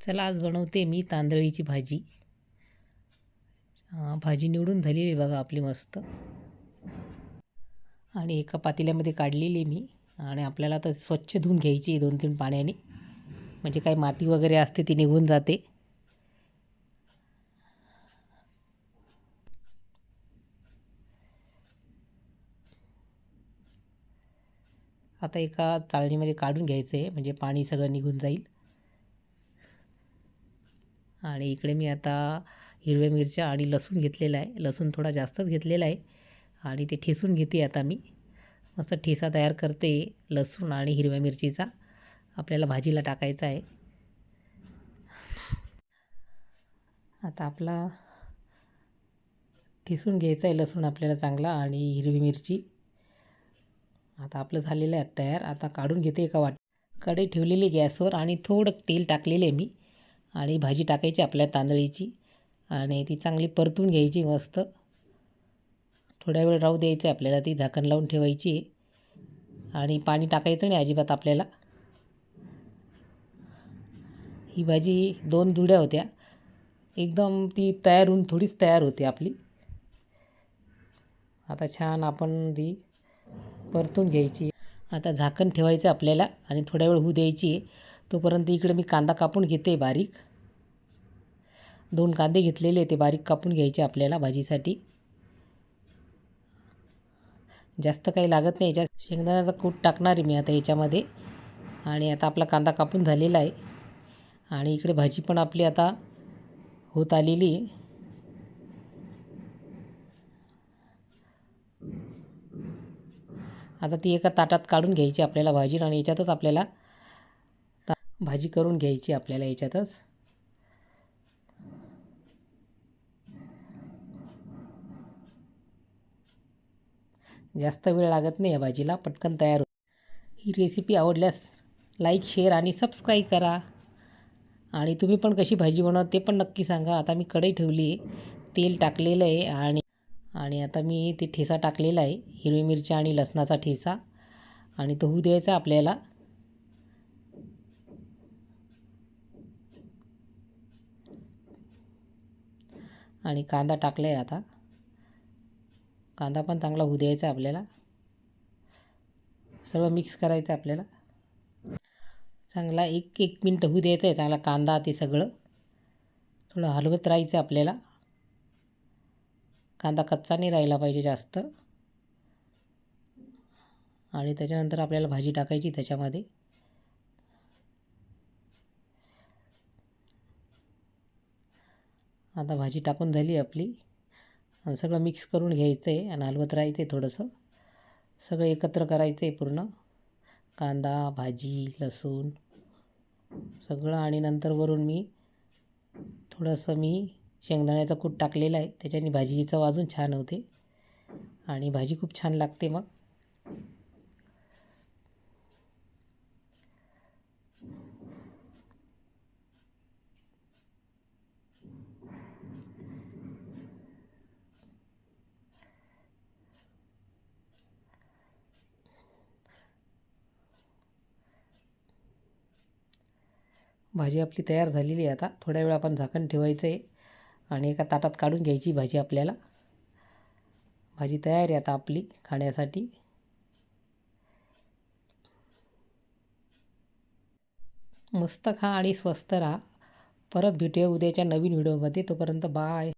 चला आज बनवते मी तांदळीची भाजी. भाजी निवडून झालेली आहे बघा आपली मस्त. आणि एका पातेल्यामध्ये काढलेली आहे मी. आणि आपल्याला तर स्वच्छ धुवून घ्यायची दोन तीन पाण्याने. म्हणजे काही माती वगैरे असते ती निघून जाते. आता एका चाळणीमध्ये काढून घ्यायचं आहे म्हणजे पाणी सगळं निघून जाईल. आणि इकडे मी आता हिरव्या मिरच्या आणि लसूण घेतलेला आहे. लसूण थोडा जास्तच घेतलेला आहे आणि ते ठेसून घेते आता मी. मस्त ठेसा तयार करते लसूण आणि हिरव्या मिरचीचा. आपल्याला भाजीला टाकायचा आहे. आता आपला ठेसून घ्यायचा आहे लसूण आपल्याला चांगला आणि हिरवी मिरची. आता आपलं झालेलं आहे तयार. आता काढून घेते एका वाट कढई ठेवलेली गॅसवर आणि थोडं तेल टाकलेलं आहे मी. आणि भाजी टाकायची आपल्या तांदळीची आणि ती चांगली परतून घ्यायची मस्त. थोड्या वेळ राहू द्यायचं आहे आपल्याला ती झाकण लावून ठेवायची आहे. आणि पाणी टाकायचं नाही अजिबात आपल्याला. ही भाजी दोन जुड्या होत्या. एकदम ती तयार होऊन थोडीच तयार होते आपली. आता छान आपण ती परतून घ्यायची. आता झाकण ठेवायचं आपल्याला आणि थोड्या वेळ होऊ द्यायची आहे. तोपर्यंत इकडे मी कांदा कापून घेते बारीक. दोन कांदे घेतलेले ते बारीक कापून घ्यायचे आपल्याला भाजीसाठी. जास्त काही लागत नाही. याच्यात शेंगदाण्याचा कूट टाकणार आहे मी आता याच्यामध्ये. आणि आता आपला कांदा कापून झालेला आहे. आणि इकडे भाजी पण आपली आता होत आलेली आहे. आता ती एका ताटात काढून घ्यायची आपल्याला भाजी. आणि याच्यातच आपल्याला ता भाजी करून घ्यायची आपल्याला याच्यातच. जास्त वेळ लागत नाही या भाजीला पटकन तयार हो ही रेसिपी आवडल्यास लाईक शेअर आणि सबस्क्राईब करा. आणि तुम्ही पण कशी भाजी बनवा ते पण नक्की सांगा. आता मी कढई ठेवली आहे तेल टाकलेलं आहे आणि आणि आता मी ते ठेसा टाकलेला आहे हिरवी मिरची आणि लसणाचा ठेसा. आणि तो होऊ द्यायचा आपल्याला. आणि कांदा टाकला आहे आता. कांदा पण चांगला होऊ द्यायचा आपल्याला. सगळं मिक्स करायचं आपल्याला. चांगला एक एक मिनटं होऊ द्यायचं आहे चांगला कांदा ते सगळं. थोडं हलवत राहायचं आपल्याला. कांदा कच्चा नाही राहिला पाहिजे जास्त. आणि त्याच्यानंतर आपल्याला भाजी टाकायची त्याच्यामध्ये. आता भाजी टाकून झाली आपली. सगळं मिक्स करून घ्यायचं आहे आणि हलवत राहायचं आहे थोडंसं. सगळं एकत्र करायचं आहे पूर्ण. कांदा भाजी लसूण सगळं आणि नंतर वरून मी थोडंसं मी शेंगदाण्याचा कूट टाकलेला आहे. त्याच्याने भाजीची चव अजून छान होते. आणि भाजी खूप छान लागते मग. भाजी आपली तयार झालेली आहे आता. थोड्या वेळ आपण झाकण ठेवायचं आहे आणि एका ताटात काढून घ्यायची भाजी आपल्याला. भाजी तयार आहे आता आपली खाण्यासाठी. मस्त खा आणि स्वस्त राहा. परत भेटूया उद्याच्या नवीन व्हिडिओमध्ये. तोपर्यंत बाय.